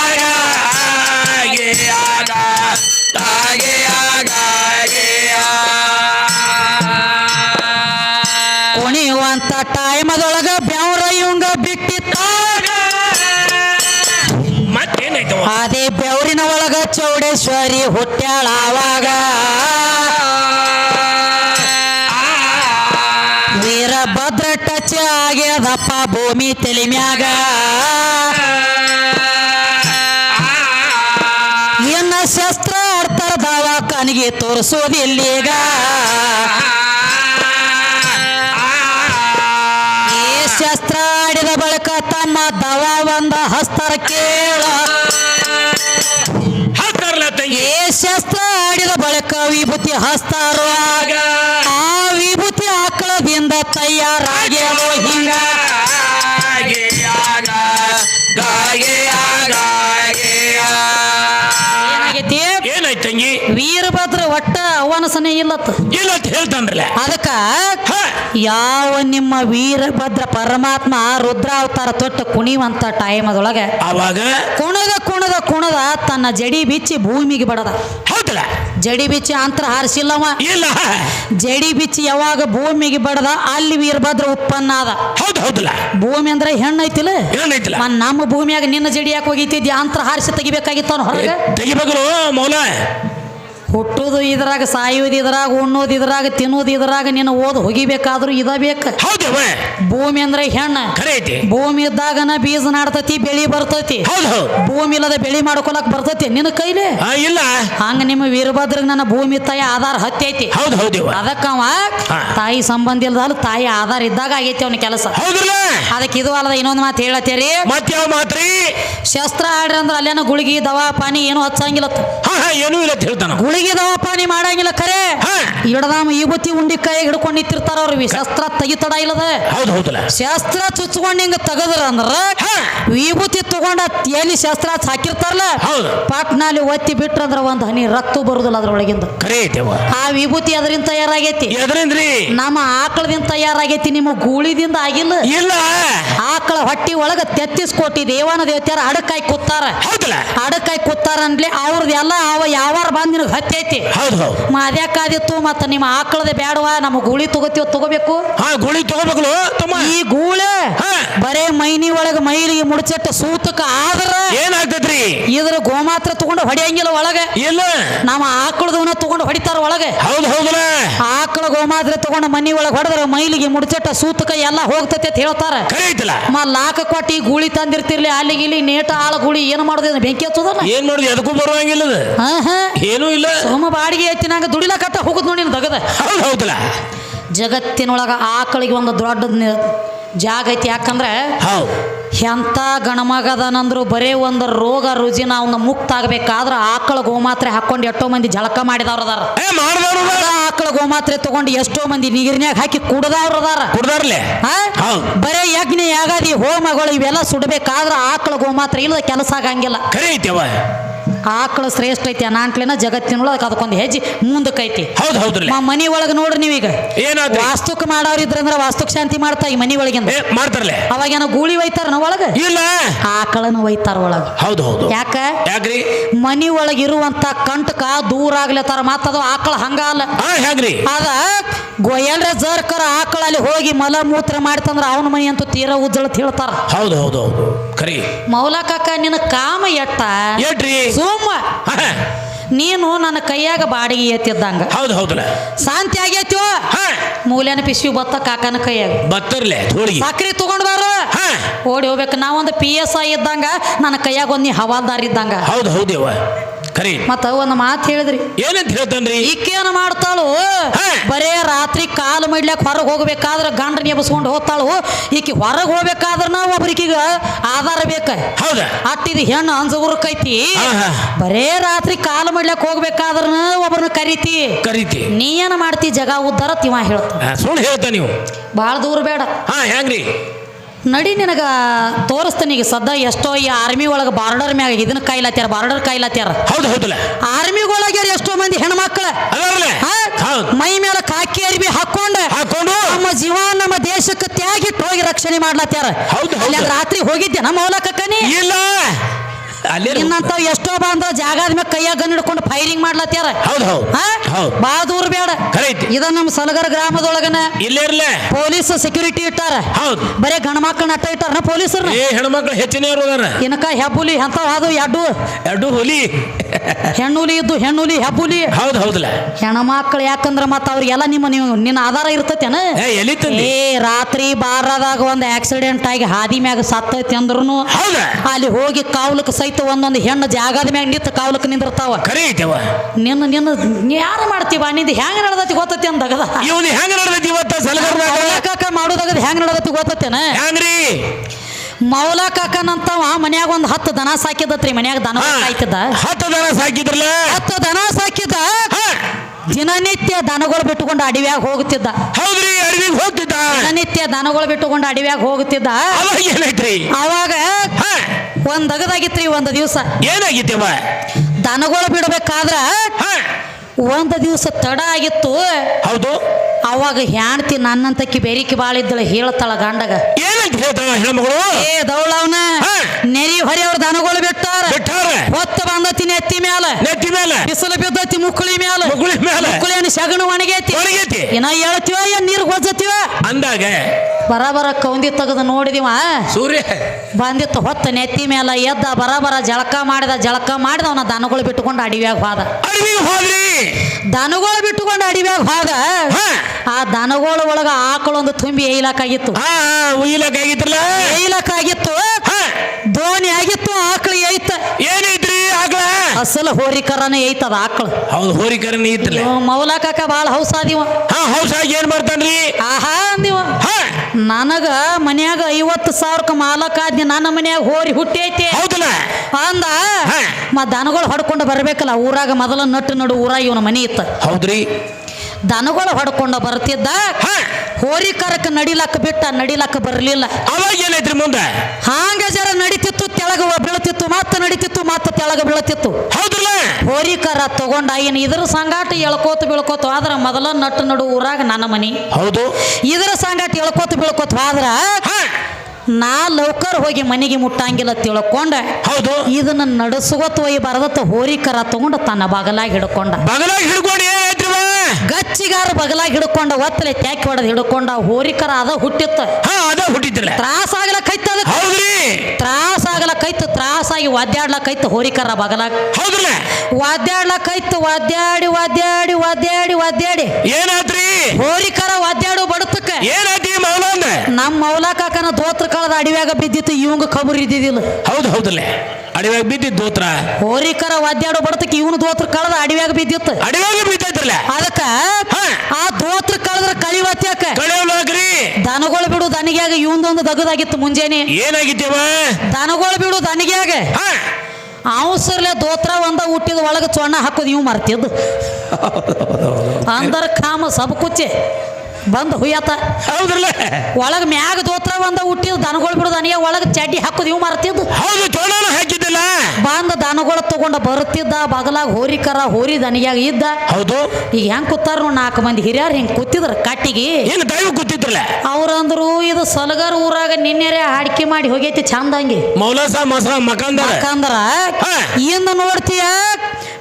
ಚೌಡೇಶ್ವರಿ ವೀರಭದ್ರ ಟಚ್ ಆಗ್ಯದಪ್ಪ ಭೂಮಿ ತೆಲಿಮ್ಯಾಗ ಇನ್ನ ಶಸ್ತ್ರ ಅರ್ಥದವ ಕನಿಗೆ ತೋರಿಸೋದಿಲ್ಲೀಗ ಶಸ್ತ್ರ ಆಡಿದ ಬಳಿಕ ತಮ್ಮ ದವ ಒಂದ ಹಸ್ತರ ಕೇಳ. ಶಸ್ತ್ರ ಆಡಿದ ಬಳಿಕ ವಿಭೂತಿ ಹಸ್ತಾರೋ. ಆ ವಿಭೂತಿ ಆಕಳದಿಂದ ತಯಾರಾಗ್ಯಾವ ಹಿಂಗ. ವೀರಭದ್ರ ಒಟ್ಟ ಅವನಸನೆ ಇಲ್ಲತ್ತ. ಇಲ್ಲ ಅಂತ ಹೇಳ್ತಾನ್ರಲ್ಲ ಅದಕ್ಕ ಯಾವ ನಿಮ್ಮ ವೀರಭದ್ರ ಪರಮಾತ್ಮ ರುದ್ರಾವತಾರ ತೊಟ್ಟ ಕುಣಿವಂತ ಟೈಮ್ ಅದೊಳಗೆ ಅವಾಗ? ಕುಣದ ಕುಣದ ಕುಣದ ತನ್ನ ಜಡಿ ಬಿಚ್ಚಿ ಭೂಮಿಗೆ ಬಡದ. ಹೌದಲ್ಲ? ಜಡಿ ಬಿಚ್ಚಿ ಅಂತರ ಹಾರಿಸಿಲ್ಲವ? ಇಲ್ಲ. ಜಡಿ ಬಿಚ್ಚಿ ಯಾವಾಗ ಭೂಮಿಗೆ ಬಡದ ಅಲ್ಲಿ ವೀರಭದ್ರ ಉತ್ಪನ್ನ ಅದ. ಹೌದು ಹೌದಲ್ಲ? ಭೂಮಿ ಅಂದ್ರೆ ಹೆಣ್ಣು ಐತಿಲ್ಲ? ಏನೈತಿಲ್ಲ ನಮ್ಮ ಭೂಮಿಯಾಗ ನಿನ್ನ ಜಡಿ ಯಾಕೆ ಹೋಗಿತ್ತಿದ್ಯಾ ಅಂತರ ಹಾರಿಸಿ ತೆಗಿಬೇಕಾಗಿತ್ತು ಹೊರಗೆ? ತೆಗಿಬೇಕಲು ಮೌಲ? ಹುಟ್ಟುದು ಇದ್ರಾಗ ಸಾಯುವುದು ಇದ್ರಾಗ ಉಣ್ಣೋದು ಇದ್ರಾಗ ತಿನ್ನೋದು ಇದ್ರಾಗ ನಿನ್ನ ಓದ್ ಹೋಗಿಬೇಕಾದ್ರೂ ಇದ ಬೇಕು. ಭೂಮಿ ಅಂದ್ರೆ ಹೆಣ್ಣ. ಭೂಮಿ ಇದ್ದಾಗನ ಬೀಜ ನಾಡ್ತತಿ ಬೆಳಿ ಬರ್ತತಿ. ಹೌದು ಹೌದು. ಭೂಮಿ ಇಲ್ಲದ ಬೆಳಿ ಮಾಡ್ಕೊಳಕ್ ಬರ್ತತಿ ನಿನ್ನ ಕೈಲಿ. ಇಲ್ಲ. ಹಂಗ ನಿಮ್ಮ ವೀರಭದ್ರ ನನ್ನ ಭೂಮಿ ತಾಯಿ ಆಧಾರ ಹತ್ತೈತಿ ಹೌದು ಹೌದು ಹೌದಿವ ಅದಕ್ಕವ ತಾಯಿ ಸಂಬಂಧ ಇಲ್ದಲ್ಲ ತಾಯಿ ಆಧಾರ ಇದ್ದಾಗ ಆಗೈತಿ ಅವನ ಕೆಲಸ. ಅದಕ್ಕೆ ಇದು ಅಲ್ಲದ ಇನ್ನೊಂದು ಮಾತು ಹೇಳತ್ತೇರಿ. ಶಸ್ತ್ರ ಆಡ್ರಿ ಅಂದ್ರೆ ಅಲ್ಲೇನ ಗುಳಿಗಿ ದವಾ ಪಾನಿ ಏನು ಹಚ್ಚಂಗಿಲ್ಲ ಏನೂ ಇಲ್ಲ ಹೇಳ್ತಾನ. ಗುಳಿಗೆ ದವಾ ಪಾನಿ ಮಾಡಂಗಿಲ್ಲ ಖರೆ. ಇಡದಾಮ ವಿಭೂತಿ ಉಂಡಿ ಕೈ ಹಿಡ್ಕೊಂಡು ನಿಂತಿರ್ತಾರ ಅವ್ರಿ. ಶಸ್ತ್ರ ತೆಗಿತಡ ಇಲ್ಲದ. ಹೌದು ಹೌದಲ್ಲ. ಶಸ್ತ್ರ ಚುಚ್ಕೊಂಡ್ ಹಿಂಗ ತೆಗದ್ರ ಅಂದ್ರ ವಿಭೂತಿ ತಗೊಂಡ ಎಲ್ಲಿ ಶಾಸ್ತ್ರ ಹಾಕಿರ್ತಾರಲ್ಲ. ಪಾಟ್ನಲ್ಲಿ ಒತ್ತಿ ಬಿಟ್ರಂದ್ರ ಒಂದ್ ಹನಿ ರಕ್ತ ಬರುದಿಲ್ಲ ಅದ್ರೊಳಗಿಂದ. ಆ ವಿಭೂತಿ ಅದರಿಂದ ತಯಾರಾಗೈತಿ. ನಮ್ಮ ಆಕಳದಿಂದ ತಯಾರಾಗೈತಿ ನಿಮ್ಮ ಗೂಳಿದಿಂದ ಆಗಿಲ್ಲ. ಇಲ್ಲ. ಆಕಳ ಹೊಟ್ಟಿ ಒಳಗ ತೆತ್ತಿಸ್ಕೊಟ್ಟಿ ದೇವಾನ ದೇವತ್ಯಾರ ಅಡಕಾಯಿ ಕೂತಾರ. ಅಡಕಾಯಿ ಕೂತಾರ ಅಂದ್ಲಿ ಅವ್ರದ್ದು ಎಲ್ಲ ಅವ ಯಾವಾರ ಬಂದ್ ನಿನಗೆ ಹತ್ತೈತಿ. ಹೌದು ಹೌದು. ಮಾದ್ಯಾಕಾದಿತ್ತು ಮತ್ತ ನಿಮ್ಮ ಆಕಳದ ಬೇಡವಾ ನಮ್ಮ ಗೂಳಿ ತಗೋತೀವ ತಗೋಬೇಕು? ಹಾ ಗುಳಿ ತಗೋಬೇಕಲು ತಮ್ಮ. ಈ ಗೂಳೆ ಹಾ. ಬರೇ ಮೈನಿ ಒಳಗ ಮೈಲಿಗೆ ಮುಡ್ಚಟ್ಟ ಸೂತಕ ಆದ್ರ ಏನಾಗ್ತದ್ರಿ ಇದ್ರ ಗೋಮಾತ್ರ ತಗೊಂಡು ಹೊಡಿಯಂಗಿಲ್ಲ ಒಳಗೆ. ಇಲ್ಲ. ನಮ್ಮ ಆಕಳದವನ್ನ ತಗೊಂಡು ಹೊಡಿತಾರ ಒಳಗೆ. ಹೌದು ಹೌದಲ್ಲ. ಆಕಳ ಗೋಮಾತ್ರ ತಗೊಂಡು ಮನಿ ಒಳಗೆ ಹೊಡೆದ್ರ ಮೈಲಿಗೆ ಮುಡ್ಚಟ್ಟ ಸೂತಕ ಎಲ್ಲ ಹೋಗ್ತೈತೆ ಅಂತ ಹೇಳ್ತಾರ. ಖರೆ ಐತಲ್ಲ ಮ ಲಾಕ ಕೊಟ್ಟಿ ಗೂಳಿ ತಂದಿರ್ತಿರ್ಲಿ ಅಲ್ಲಿಗೆ ಇಲ್ಲಿ ನೇಟ ಆಳ ಗೂಳಿ ಏನು ಮಾಡೋದು ಬೆಂಕಿ ಹಚ್ಚೋದಲ್ಲ. ಏನ್ ನೋಡಿದ್ರಿ ಅದಕ್ಕೂ ಬರುವಂಗಿಲ್ಲ ಅದು. ಹಾ ಹಾ. ಏನೂ ಇಲ್ಲ. ಸೋಮ ಬಾಡಿಗೆ ಎತ್ತಿನಾಗ ದುಡಿಲ ಕಟ್ಟ ಹೋಗುದ್ ನೋಡಿ ದಗದ. ಹೌದು ಹೌದಲ್ಲ? ಜಗತ್ತಿನೊಳಗ ಆಕಳಿಗೆ ಒಂದು ದೊಡ್ಡ ಜಾಗ ಐತಿ. ಯಾಕಂದ್ರೆ ಎಂಥ ಗಣಮಗದನಂದ್ರು ಬರೇ ಒಂದು ರೋಗ ರುಜಿನ ಅವನ ಮುಕ್ತ ಆಗ್ಬೇಕಾದ್ರೆ ಆಕಳ ಗೋಮಾತ್ರೆ ಹಾಕೊಂಡು ಎಷ್ಟೋ ಮಂದಿ ಜಳಕ ಮಾಡಿದವ್ರು ಅದಾರ. ಏ ಮಾಡಿದವ್ರು ಆಕಳ ಗೋಮಾತ್ರೆ ತಗೊಂಡು ಎಷ್ಟೋ ಮಂದಿ ನೀರಿನ್ಯಾಗ ಹಾಕಿ ಕುಡ್ದವ್ರು ಅದಾರ. ಕುಡ್ದಾರ್ಲೆ ಆ? ಹೌದು ಬರೇ ಯಜ್ಞ ಯಾಗಾದಿ ಹೋಮಗಳು ಇವೆಲ್ಲ ಸುಡಬೇಕಾದ್ರೆ ಆಕಳ ಗೋಮಾತ್ರೆ ಇಲ್ಲದ ಕೆಲಸ ಆಗಂಗಿಲ್ಲ. ಆಕಳ ಶ್ರೇಷ್ಠ ಐತಿ ಅನಾಂಟ್ಲಿನ ಜಗತ್ತಿನೊಳಗೆ ಅದಕ್ಕೊಂದು ಹೆಜ್ಜೆ ಮುಂದಕ್ಕೈತಿ. ಹೌದು ಹೌದ್ರಲ್ಲ ಮ- ಮನಿ ಒಳಗೆ ನೋಡ್ರಿ ನೀವೀಗ. ಏನಾದ್ರಿ? ವಾಸ್ತುಕ್ ಮಾಡೋರು ಅಂದ್ರೆ ವಾಸ್ತುಕ್ ಶಾಂತಿ ಮಾಡ್ತಾ ಈ ಮನಿ ಒಳಗಿಂದ ಮಾಡ್ತಾರಲ್ಲ ಅವಾಗ ಏನೋ ಗೂಳಿ ಒಯ್ತಾರ ಒಳಗ? ಇಲ್ಲ. ಆಕಳನ ಒಯ್ತಾರ ಒಳಗ. ಹೌದು ಹೌದು ಯಾಕ? ಯಾಕ್ರಿ? ಮನಿ ಒಳಗೆ ಇರುವಂತ ಕಂಟಕ ದೂರ ಆಗ್ಲತ್ತಾರ ಮತ್ತದು ಆಕಳ ಹಂಗ ಅಲ್ಲ. ಹಾ ಹ್ಯಾಗ್ರಿ? ಅದ ಗೊಯಲ್ರೆ ಜರ್ಕರ ಆಕಳ ಅಲ್ಲಿ ಹೋಗಿ ಮಲ ಮೂತ್ರ ಮಾಡ್ತಂದ್ರ ಅವನ ಮನೆ ಅಂತೂ ತೀರಾ ಉಜ್ಜಳತ್ ಹೇಳ್ತಾರ. ಹೌದು ಹೌದು ಹೌದು. ಖರಿ ಕಾಕ ನಿನ್ನ ಕಾಮ ಎಟ್ಟ? ಎಡ್ರಿ ಸೋಮ. ನೀನು ನನ್ನ ಕೈಯಾಗ ಬಾಡಿಗೆ ಎತ್ತಿದ್ದಂಗ. ಹೌದು ಹೌದಲ್ಲ. ಶಾಂತಿ ಆಗೈತೋ ಮೂಲೆನ ಪಿಸ್ವಿ ಬತ್ತ ಕಾಕನ ಕೈಯಾಗ. ಬತ್ತರ್ಲೆ ಸಕ್ರಿ ತಗೊಂಡ್ ಬಾರು? ಓಡಿ ಹೋಗ್ಬೇಕು. ನಾವೊಂದು ಪಿ ಎಸ್ ಐ ಇದ್ದಂಗ ನನ್ನ ಕೈಯಾಗ ಒಂದ್ ನೀ ಹವಾಲ್ದಾರ್ ಇದ್ದಂಗ. ಹೌದು ಹೌದೇವ ಖರಿ ಮತ್ತ ಒಂದು ಮಾತು ಹೇಳಿದ್ರಿ. ಏನಂತ ಹೇಳ್ತಾನ್ರಿ? ಈಕೇನು ಮಾಡ್ತಾಳು. ಬರೇ ರಾತ್ರಿ ಕಾಲು ಮಡ್ಲಾಕ ಹೊರಗೆ ಹೋಗ್ಬೇಕಾದ್ರೆ ಗಂಡ ನೆಬಸ್ಕೊಂಡು ಹೋಗ್ತಾಳು. ಈಕಿ ಹೊರಗೆ ಹೋಗ್ಬೇಕಾದ್ರ ಒಬ್ರಿಕೀಗ ಆಧಾರ ಬೇಕ. ಹೌದ? ಅಟ್ಟಿದ ಹೆಣ್ಣು ಅಂಜುರ್ಕೈತಿ ಕೈತಿ ಹಾ. ಬರೇ ರಾತ್ರಿ ಕಾಲು ಮಡ್ಲಾಕ ಹೋಗ್ಬೇಕಾದ್ರ ಒಬ್ಬರನ್ನ ಕರಿತಿ. ಕರಿತಿ. ನೀ ಏನು ಮಾಡ್ತಿ? ಜಗ ಉದ್ದಾರ ತಿವ ಹೇಳ್ತ ಸುಳ್ಳು ಹೇಳ್ತಾ ನೀವು. ಭಾಳ ದೂರ ಬೇಡ. ಹಾ ಹೆಂಗ್ರಿ? ನಡಿ ನಿನಗ ತೋರಿಸ್ತಾನೆ ಈಗ ಸದ್ದ ಎಷ್ಟೋ ಈ ಆರ್ಮಿ ಒಳಗೆ ಬಾರ್ಡರ್ ಮ್ಯಾಗ ಇದನ್ನ ಕೈಲಾತ್ಯಾರ ಬಾರ್ಡರ್ ಕೈಲಾತ್ಯಾರ ಹೌದು ಹೌದಲ್ಲ? ಆರ್ಮಿ ಒಳಗೆ ಎಷ್ಟೋ ಮಂದಿ ಹೆಣ್ಮಕ್ಳ? ಹೌದು. ಮೈ ಮೇಲೆ ಕಾಕಿ ಅರ್ಬಿ ಹಾಕೊಂಡ ಹಾಕೊಂಡು? ನಮ್ಮ ಜೀವ ನಮ್ಮ ದೇಶಕ್ಕೆ ತ್ಯಾಗಿಟ್ಟು ಹೋಗಿ ರಕ್ಷಣೆ ಮಾಡ್ಲಾತ್ಯಾರ. ಹೌದು, ಹೌದು. ರಾತ್ರಿ ಹೋಗಿದ್ದೆ ನಮ್ಮ ಅವಲಕ್ಕನಿ ಇಲ್ಲ. ಅಲ್ಲೇ ಎಷ್ಟೋ ಬಂದ ಜಾಗದ ಮ್ಯಾಗ ಕೈಯಾಗ ಗನ್ ಹಿಡ್ಕೊಂಡು ಫೈರಿಂಗ್ ಮಾಡ್ಲತ್ತಾರ ಹೌದು ಹೌದು? ಹೌದು. ಬಾಳ ದೂರ ಬೇಡ. ಕರೆಕ್ಟ್ ಇದ ನಮ್ಮ ಸಲಗರ ಗ್ರಾಮದೊಳಗನ ಇಲ್ಲೇ ಇರ್ಲೆ ಪೊಲೀಸ್ ಸೆಕ್ಯೂರಿಟಿ ಇಟ್ಟಾರ. ಹೌದು. ಬರೇ ಗಂಡ ಮಕ್ಕಳನ್ನ ಅಟ್ಟ ಇಟ್ಟಾರ ಪೊಲೀಸರು ಏ ಹೆಣ್ಮಕ್ಳು ಹೆಚ್ಚಿನ ಇರೋದಾರ ಇನ್ಕ ಹೆಬ್ಬುಲಿ ಎಂತಾವ್ ಅದು ಎಡ್ಡು. ಎಡ್ಡು ಹುಲಿ. ಹೆಣ್ಣುಲಿ ಇದ್ದು ಹೆಣ್ಣುಲಿ ಹೆಬ್ಬುಲಿ. ಹೌದು ಹೌದಲ್ಲ ಹೆಣ್ಮಕ್ಳು ಯಾಕಂದ್ರ ಮತ್ತ ಅವ್ರಿಗೆಲ್ಲ ನಿಮ್ಮ ನೀವು ನಿನ್ನ ಆಧಾರ ಇರ್ತೈತೇನ? ಏ ಎಲ್ಲಿ ತಂದಿ ಏ ರಾತ್ರಿ ಬಾರದಾಗ ಒಂದು ಆಕ್ಸಿಡೆಂಟ್ ಆಗಿ ಹಾದಿ ಮ್ಯಾಗ ಸತ್ತೈತಿ ಅಂದ್ರು ಹೌದಾ? ಅಲ್ಲಿ ಹೋಗಿ ಕಾವಲಕ್ಕೆ ಸಹಿತ ಒಂದೊಂದು ಹೆಣ್ಣು ಜಾಗದ ಮ್ಯಾಗ ನಿಂತು ಕಾವಲಕ್ಕೆ ನಿಂದಿರ್ತಾವ. ಕರೆ ಐತೆವ ನಿನ್ನ ನಿನ್ನ ಯಾರು ಮಾಡ್ತೀವ? ನಿಂದ ಹೆಂಗ್ ನಡ್ದತಿ ಗೊತ್ತತಿ ಅಂದಗದ ಇವನು ಹೆಂಗ ನಡೆದೈತಿ ಇವತ್ತ ಸಲಗರ್ದಾಗ ಮಾಡೋದಾಗದ ಹೆಂಗ್ ನಡೆದತಿ ಗೊತ್ತತೇನ? ಹೆಂಗ್ರಿ? ಮೌಲ ಕಾಕನಂತವ ಮನ್ಯಾಗ ಒಂದ್ ಹತ್ತು ದನ ಸಾಕಿದತ್ರಿ ಮನ್ಯಾಗ ದನ ಸಾಕಿದ ಹತ್ತು ದನ ಸಾಕಿದ್ರಲ್ಲ? ಹತ್ತು ದನ ಸಾಕಿದ ದಿನನಿತ್ಯ ದನಗಳು ಬಿಟ್ಟುಕೊಂಡು ಅಡವ್ಯಾಗ ಹೋಗುತ್ತಿದ್ದ ಹೌದ್ರಿ ಅಡವಿಗೆ ಹೋಗ್ತಿದ್ದ? ದಿನನಿತ್ಯ ದನಗಳು ಬಿಟ್ಟುಕೊಂಡು ಅಡವ್ಯಾಗ ಹೋಗುತ್ತಿದ್ದ ಅವಾಗ ಏನೈತ್ರಿ ಅವಾಗ ಒಂದ್ ಅಗದಾಗಿತ್ರಿ ಒಂದು ದಿವಸ. ಏನಾಗಿತ್ತವ ದನಗಳು ಬಿಡಬೇಕಾದ್ರ ಒಂದು ದಿವಸ ತಡ ಆಗಿತ್ತು. ಹೌದು. ಅವಾಗ ಹೆಣ್ತಿ ನನ್ನಂತಕ್ಕಿ ಬೇರಿಕೆ ಬಾಳಿದ್ದಳು ಹೇಳ್ತಾಳ ಗಂಡಗ. ಹೆಣ್ಮಗಳು? ಏ ದೌಳವನ. ನೆರಿ ಹೊರೆ ಅವ್ರ ದನಗಳು ಬಿಟ್ಟಾರ. ಬಿಟ್ಟಾರ. ಹೊತ್ತು ಬಂದತಿ ನೆತ್ತಿ ಮ್ಯಾಲ. ನೆತ್ತಿ ಮ್ಯಾಲ. ಬಿಸಿಲು ಬಿದ್ದತಿ ಮುಕ್ಕುಳಿ ಮ್ಯಾಲ. ಮುಗುಳಿ ಮೇಲೆ ಮುಕ್ಕುಳಿಯನ್ನು ಸಗಣು ಒಣಗೈತಿ. ಒಣಗೈತಿ. ಏನ ಹೇಳ್ತೀವ ಏನ್ ನೀರು ಗೊಜ್ಜತೀವ ಅಂದಾಗ ಬರಬರ ಕೌಂದಿ ತೆಗೆದು ನೋಡಿದಿವ. ಸೂರ್ಯ. ಬಂದಿತ್ತು ಹೊತ್ತ ನೆತ್ತಿ ಮ್ಯಾಲ ಎದ್ದ ಬರಬರ ಜಳಕ ಮಾಡಿದ ಜಳಕ ಮಾಡಿದ ಅವನ ದನಗಳು ಬಿಟ್ಟುಕೊಂಡು ಅಡಿವ್ಯಾಗ ಹೋದ. ಅಡವಿಗೆ ಹೋದ್ರಿ. ದನಗಳು ಬಿಟ್ಟುಕೊಂಡು ಅಡಿವ್ಯಾಗ ಹೋದ ಆ ದನಗಳ ಒಳಗ ಆಕಳೊಂದು ತುಂಬಿ ಏಯ್ಲಾಕಾಗಿತ್ತು ಏಯ್ಲಾಕಾಗಿತ್ತು ದೋಣಿ ಆಗಿತ್ತು ಆಕಳು ಏಯ್ತ ಏನಿದ್ರಿ ಆಗ್ಲ ಅಸಲು ಹೋರಿಕರನೇ ಐತದ ಆಕಳು. ಹೌದು ಹೋರಿಕರನೇ ಐತ್ರಿ ಮೌಲ ಕಾಕ ಬಾಳ ಹೌಸ ಆದಿವ ಹಾ ಹೌಸಾಗಿ ಏನ್ ಮಾಡ್ತಾನ್ರಿ? ಆಹಾ ಅಂದಿವ. ನನಗ ಮನ್ಯಾಗ ಐವತ್ತು ಸಾವಿರಕ್ಕೆ ಮಾಲಕ ಆದ್ನಿ ನನ್ನ ಮನ್ಯಾಗ ಹೋರಿ ಹುಟ್ಟೈತಿ ಹೌದಲ್ಲ? ಅಂದ. ಮ ದನಗಳು ಹೊಡ್ಕೊಂಡು ಬರ್ಬೇಕಲ್ಲ ಊರಾಗ ಮೊದಲ ನಟ್ಟು ನಡು ಊರಾಗ ಇವನ ಮನೆ ಇತ್ತ. ಹೌದ್ರಿ. ದನಗಳು ಹೊಡ್ಕೊಂಡು ಬರ್ತಿದ್ದ ಹೋರಿ ಹೋರಿಕರಕ್ಕೆ ನಡಿಲಕ್ಕ ಬಿಟ್ಟ ನಡಿಲಕ್ಕ ಬರಲಿಲ್ಲ. ಅವಾಗ ಏನೈತ್ರಿ ಮುಂದೆ? ಹಾಂಗ ಜರ ನಡಿತಿತ್ತು ತೆಳಗ ಬೀಳ್ತಿತ್ತು ಮತ್ತೆ ನಡಿತಿತ್ತು ಮತ್ತೆ ತೆಳಗ ಬೀಳತಿತ್ತು. ಹೌದ್ರಲ್ಲ? ಹೋರಿಕರ ತಗೊಂಡ ಏನು ಇದ್ರ ಸಂಗಾಟ ಎಳ್ಕೋತ ಬೀಳ್ಕೋತ ಆದ್ರ ಮೊದಲ ನಟ್ಟು ನಡು ಊರಾಗ ನನ್ನ ಮನಿ. ಹೌದು. ಇದ್ರ ಸಂಗಾಟ ಎಳ್ಕೋತ ಬೀಳ್ಕೋತ ಆದ್ರ ನಾ ಲೌಕರ್ ಹೋಗಿ ಮನೆಗೆ ಮುಟ್ಟಂಗಿಲ್ಲ ತಿಳ್ಕೊಂಡ ಹೌದು. ಇದನ್ನ ನಡೆಸುವತ್ ಒಯ್ ಬರದತ್ತ ಹೋರಿಕರ ತಗೊಂಡು ತನ್ನ ಬಗಲಾಗಿ ಹಿಡ್ಕೊಂಡ. ಬಗಲಾಗ ಹಿಡ್ಕೊಂಡು ಗಚ್ಚಿಗಾರ ಬಗಲಾಗಿ ಹಿಡ್ಕೊಂಡ ಒತ್ತಲೆ ತ್ಯಾಕಿ ಹೊಡೆದ್ ಹಿಡ್ಕೊಂಡ ಹೋರಿಕರ ಅದ ಹುಟ್ಟಿತ್ತ. ಹಾ ಅದ ಹುಟ್ಟಿದ್ರಲ್ಲ ತ್ರಾಸ ಆಗ್ಲಕ್ಕೈತ ಅದಕ್ಕೆ. ಹೌದ್ರಿ. ತ್ರಾಸ ಆಗಿ ತ್ರಾಸಾಗಿ ಒದ್ದಾಡ್ಲಕ್ಕೈತ ಹೋರಿಕರ ಬಗಲಾಗ. ಹೌದ್ರಲ್ಲ. ಒದ್ದಾಡ್ಲಕ್ಕೈತ ಒದ್ದಾಡಿ ಒದ್ದಾಡಿ ಒದ್ದಾಡಿ ಒದ್ದಾಡಿ ಏನಾದ್ರಿ ಹೋರಿಕರ ಬಡತಕ್ಕ ಮೌಲ ನಮ್ಮ ಮೌಲ ಕಾಕನ ದೋತ್ರ ಕಳದ ಅಡಿವ್ಯಾಗ ಬಿದ್ದಿತ್ತು ಇವಂಗ ಖಬರ್ ಇದ್ದಿದ್ದಿಲ್ಲ. ಹೌದು ಹೌದಲ್ಲ. ಅಡಿವ್ಯಾಗ ಬಿದ್ದಿದ್ದು ದೋತ್ರ? ಹೋರಿಕರ ವಾದ್ಯಾಡೋ ಬಡತಕ್ಕೆ ಇವನು ದೋತ್ರ ಕಳೆದ ಅಡಿವ್ಯಾಗ ಬಿದ್ದಿತ್ತು. ಅಡಿವಾಗ ಬಿದ್ದೈತ್ರಲ್ಲ? ಅದಕ್ಕ ಆ ದೋತ್ರ ಕಳೆದ್ರ ಕಳಿವತ್ಯಾಕ? ಕಳೆಯಲಾಗ್ರಿ. ದನಗಳು ಬಿಡು ದನಿಗ್ಯಾಗ ಇವಂದೊಂದು ದಗದಾಗಿತ್ತು ಮುಂಜಾನೆ. ಏನಾಗಿದ್ದೇವ ದನಗಳು ಬಿಡು ದನಿಗ್ಯಾಗ. ಅವಸರ್ಲೆ ದೋತ್ರ ಒಂದ ಹುಟ್ಟಿದ ಒಳಗೆ ಚೊಣ್ಣ ಹಾಕೋದು ಇವ್ ಮರ್ತಿದ್ದು. ಅಂದರ ಕಾಮ ಸಬ್ ಕುಚ್ಚೆ ಬಂದು ಹುಯ್ಯತ. ಹೌದ್ರಲ್ಲ? ಒಳಗ ಮ್ಯಾಗ ದೋತ್ರ ಬಂದ ಹುಟ್ಟಿದ ದನಗಳು ಬಿಡು ದನಿಯ ಒಳಗೆ ಚಡ್ಡಿ ಹಾಕೋದು ಇವ್ ಮರ್ತಿದ್ದು? ಹೌದು ಚೋಳನ ಹಾಕಿದ್ದಿಲ್ಲ? ಬಂದ ದನಗಳು ತಗೊಂಡ ಬರುತ್ತಿದ್ದ ಬಗಲಾಗ ಹೋರಿಕರ ಹೋರಿ ದನಿಯಾಗ ಇದ್ದ. ಹೌದು. ಈಗ ಹೆಂಗ್ ಕೂತಾರ ನೋಡ್ ನಾಲ್ಕು ಮಂದಿ ಹಿರಿಯರು ಹಿಂಗ್ ಕೂತಿದ್ರ ಕಟ್ಟಿಗೆ? ಏನು ದೈವ ಕೂತಿದ್ರಲ್ಲ? ಅವ್ರಂದ್ರು ಇದು ಸಲಗರ್ ಊರಾಗ ನಿನ್ನೆರೆ ಹಾಡಿಕೆ ಮಾಡಿ ಹೋಗೈತಿ ಚಂದಂಗಿ. ಮೌಲಾಸ ಮಸ ಮಕಂದರ. ಯಾಕಂದ್ರ. ಇಂದ ನೋಡ್ತೀಯ?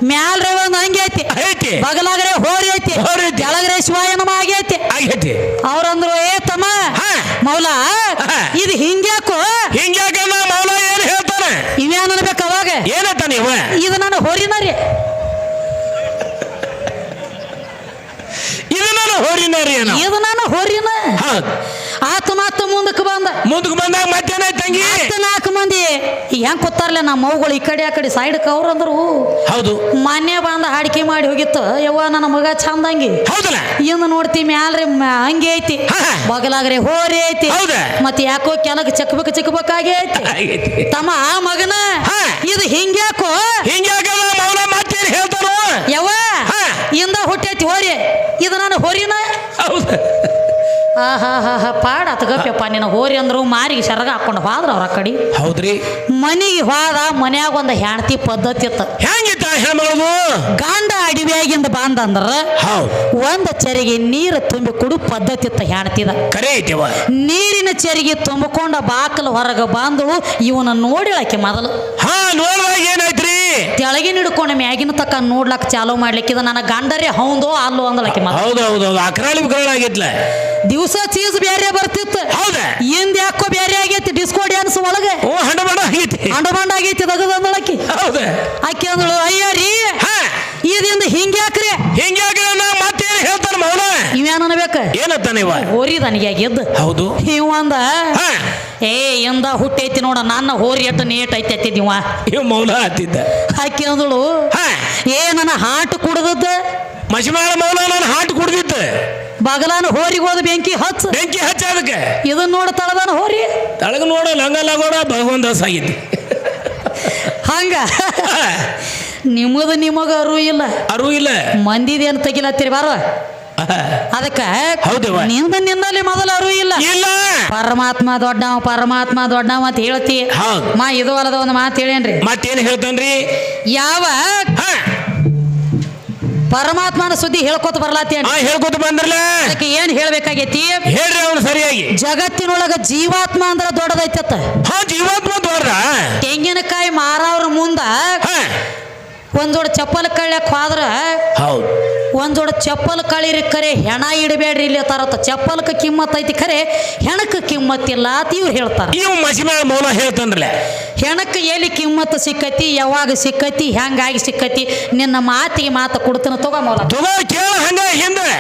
ಮ್ಯಾಲ್ರೆ ಒಂದ್ ಹಂಗೆ ಐತಿ. ಐತಿ. ಬಗಲಾಗ್ರೆ ಹೋರಿ ಐತಿ. ಹೋರಿ ಐತಿ. ಕೆಳಗರೆ ಶಿವಾಯನಮ ಆಗೈತಿ ಆಗೈತಿ. ಅವ್ರಂದ್ರು ಏ ತಮ್ಮ ಹಾ. ಮೌಲ ಹಾ. ಇದು ಹಿಂಗ್ಯಾಕೋ? ಹಿಂಗ್ಯಾಕ ಮೌಲ ಏನ್ ಹೇಳ್ತಾನೆ? ಇವೇನ್ ಅನ್ಬೇಕು ಅವಾಗ. ಏನಂತ ಇವ? ಇದು ನಾನು ಹೋರಿನ ರೀ ಇದು ನಾನು ಹೋರಿನಾರಿ ಏನೋ. ಇದು ನಾನು ಹೋರಿನ ಹೌದು. ಆತ ಮಾತ ಮುಂದಕ್ಕೆ ಬಂದ. ಮುಂದಕ್ಕೆ ಬಂದಾಗ ಮಧ್ಯಾಹ್ನ ತಂಗಿ. ಮತ್ತೆ ನಾಲ್ಕು ಮಂದಿ. ಈಗ ಹೆಂಗ್ ಕೂತಾರ್ಲೆ ನಮ್ಮ ಮೌಗಳು ಈ ಕಡೆ ಆ ಕಡೆ ಸೈಡ್ಗೆ ಅವ್ರಂದ್ರು ಹೌದು. ಮಾನ್ಯ ಬಂದ ಹಾಡಿಕೆ ಮಾಡಿ ಹೋಗಿತ್ತು. ಯವ್ವ ನನ್ನ ಮಗ ಚಂದಂಗಿ. ಹೌದಲ್ಲ? ಇಂದ ನೋಡ್ತಿ ಮ್ಯಾಲ್ರಿ ಹಂಗೆ ಐತಿ. ಬಗಲಾಗ್ರೆ ಹೋರಿ ಐತಿ. ಹೌದಾ? ಮತ್ತೆ ಯಾಕೋ ಕೆಳಗೆ ಚಕ್ಬೇಕು ಚಕ್ಬೇಕಾಗಿ ಐತಿ ತಮ್ಮ ಆ ಮಗನ. ಇದು ಹಿಂಗ್ಯಾಕೋ ಹಿಂಗ್ಯಾಕ ನಾ ಮೌಲ ಮತ್ತೇನ್ ಯವ್ವ. ಇಂದ ಹುಟ್ಟೈತಿ ಹೋರಿ. ಇದು ನಾನು ಹೋರಿನ. ಆ ಹಾ ಹಾ ಹಾ ಪಾಡ ಅತ್ಗಪ್ಪ ನಿನ್ನ ಹೋರಿ ಅಂದ್ರು ಮಾರಿಗೆ ಸರಗ ಹಾಕೊಂಡು ಹೋದ್ರ ಅವ್ರ ಕಡೆ. ಹೌದ್ರಿ. ಮನಿಗೆ ಹೋದ ಮನ್ಯಾಗ ಒಂದು ಹೆಣ್ತಿ ಪದ್ಧತಿ ಇತ್ತು. ಹೆಂಗಿತ್ತ ಹೆಣ್ಮಗಳದು ಗಂಡ ಅಡಿವ್ಯಾಗಿಂದ ಬಂದಂದ್ರ ಹೌದು. ಒಂದು ಚೆರಿಗೆ ನೀರು ತುಂಬಿ ಕುಡು ಪದ್ಧತಿ ಇತ್ತು ಹೆಣ್ತಿದ. ಕರೆ ಐತಿವ ನೀರಿನ ಚರಿಗೆ ತುಂಬಿಕೊಂಡ ಬಾಕಲು ಹೊರಗೆ ಬಂದು ಇವನ ನೋಡಿಳಕ್ಕೆ ಮೊದಲು. ಹಾ ನೋಡುವಾಗ ಏನಾಯ್ತ್ರಿ ತೆಳಗಿನ ಹಿಡ್ಕೊಂಡು ಮ್ಯಾಗಿನ ತಕ್ಕ ನೋಡ್ಲಕ್ ಚಾಲೋ ಮಾಡ್ಲಿಕ್ಕೆ ಇದು ನನ್ನ ಗಂಡರೇ ಹೌದೋ ಅಲ್ಲೋ ಅಂದಳಕ್ಕೆ ಮೊದಲು ಹೌದು ಹೌದು ಹೌದು. ಅಕ್ರಾಳಿ ಬಿಕ್ರಾಳಿ ಆಗಿತ್ಲ. ದಿವಸ ಚೀಸ್ ಬೇರೆ ಬರ್ತಿತ್ತು. ಹೌದ? ಇಂದ ಯಾಕೋ ಬೇರೆ ಆಗೈತಿ ಡಿಸ್ಕೋ ಡ್ಯಾನ್ಸ್ ಒಳಗೆ. ಓ ಹಂಡ ಬಡ ಆಗೈತಿ. ಅಂಡ ಬಂಡ ಆಗೈತಿ ತಗದ ಅಂದಳಕ್ಕಿ. ಹೌದ? ಆಕೆ ಅಂದಳು ಅಯ್ಯ ರೀ ಹಿಂಗ್ಯಾಕ್ರಿ? ಹಿಂಗ್ಯಾಕ್ರಿ ನಾ ಮತ್ತೇನು ಹೇಳ್ತಾನ ಮೌನ ಇವ್ಯಾನ ಅನ್ಬೇಕ ಏನತ್ತಾನ ಇವ ಹೋರಿ ನನಗ್ಯಾಗಿದ್ದು ಹೌದು. ಇವಂದ ಹಾ. ಏ ಎಂದ ಹುಟ್ಟೈತಿ ನೋಡ ನನ್ನ ಹೋರಿ ಎಟ್ಟು ನೇಟ್ ಐತಿ ಅತ್ತಿದ್ದೀವ ಇವ ಮೌನ ಹತ್ತಿದ್ದ. ಆಕಿ ಅಂದಳು ಹಾ. ಏ ನನ್ನ ಹಾಟು ಕುಡ್ದದ್ದ? ಮಸಿಮಾಳ ಮೌನ ನಾನು ಹಾಟ್ ಕುಡ್ದಿದ್ದ. ಬಗಲಾನ ಹೋರಿಗೆ ಹೋದ ಬೆಂಕಿ ಹಚ್ಚ. ಬೆಂಕಿ ಹಚ್ಚ ಅದಕ್ಕೆ. ಇದನ್ನ ನೋಡ ತಳದಾನ ಹೋರಿ. ತಳಗ ನೋಡ ಲಂಗ ಲಗೋಡ ಭಗವಂತ ಸಾಗಿದ್ದೆ ಹಂಗ? ನಿಮ್ಮದು ನಿಮಗ ಅರು ಇಲ್ಲ ಅರು ಇಲ್ಲ ಮಂದಿದೇನು ತೆಗಿಲತ್ತೀರಿ ಬಾರ. ಅದಕ್ಕ ಹೌದು ನಿಂದ ನಿನ್ನಲ್ಲಿ ಮೊದಲು ಅರು ಇಲ್ಲ. ಇಲ್ಲ. ಪರಮಾತ್ಮ ದೊಡ್ಡವ ಪರಮಾತ್ಮ ದೊಡ್ಡವ ಅಂತ ಹೇಳ್ತಿ. ಹೌದು ಮಾ ಇದು ಅಲ್ಲದ ಒಂದು ಮಾತು ಹೇಳೇನ್ರಿ? ಮತ್ತೇನು ಹೇಳ್ತಾನ್ರಿ? ಯಾವ ಪರಮಾತ್ಮನ ಸುದ್ದಿ ಹೇಳ್ಕೊತ ಬರ್ಲಾತೇನ್ ಹೇಳ್ಕೊತ ಬಂದ್ರಲ್ಲ ಅದಕ್ಕೆ ಏನ್ ಹೇಳ್ಬೇಕಾಗೈತಿ? ಹೇಳ್ರಿ ಅವನು ಸರಿಯಾಗಿ. ಜಗತ್ತಿನೊಳಗ ಜೀವಾತ್ಮ ಅಂದ್ರ ದೊಡ್ಡದೈತತ್ತ. ಹಾ ಜೀವಾತ್ಮ ದೊಡ್ಡ ತೆಂಗಿನಕಾಯಿ ಮಾರವ್ರ ಮುಂದ ಒಂದೊಡ್ ಚಪ್ಪಲ್ ಕಳ್ಯಾಕ ಹೋದ್ರ ಹೌದು. ಒಂದ್ ಜೋಡ ಚಪ್ಪಲ್ ಕಳಿರಿ ಕರೆ ಹೆಣ ಇಡಬೇಡ್ರಿ ಇಲ್ಲಿ ತರತ್ತ ಚಪ್ಪಲ್ಕ ಕಿಮ್ಮತ್ ಐತಿ ಖರೆ ಹೆಣಕ್ಕೆ ಕಿಮ್ಮತ್ತಿಲ್ಲ ಅಂತ ಇವ್ರು ಹೇಳ್ತಾರೆ. ನೀವು ಮಸಿಮಾಳ ಮೌನ ಹೇಳ್ತಂದ್ರೆ ಹೆಣಕ್ಕೆ ಎಲ್ಲಿ ಕಿಮ್ಮತ್ತು ಸಿಕ್ಕತಿ ಯಾವಾಗ ಸಿಕ್ಕತಿ ಹೆಂಗಾಗಿ ಸಿಕ್ಕತಿ ನಿನ್ನ ಮಾತಿಗೆ ಮಾತು ಕೊಡ್ತಾನ ತಗೋ ಮೌಲ ತಗೋ ಕೇಳ ಹಂಗ ಹಿಂದೆ.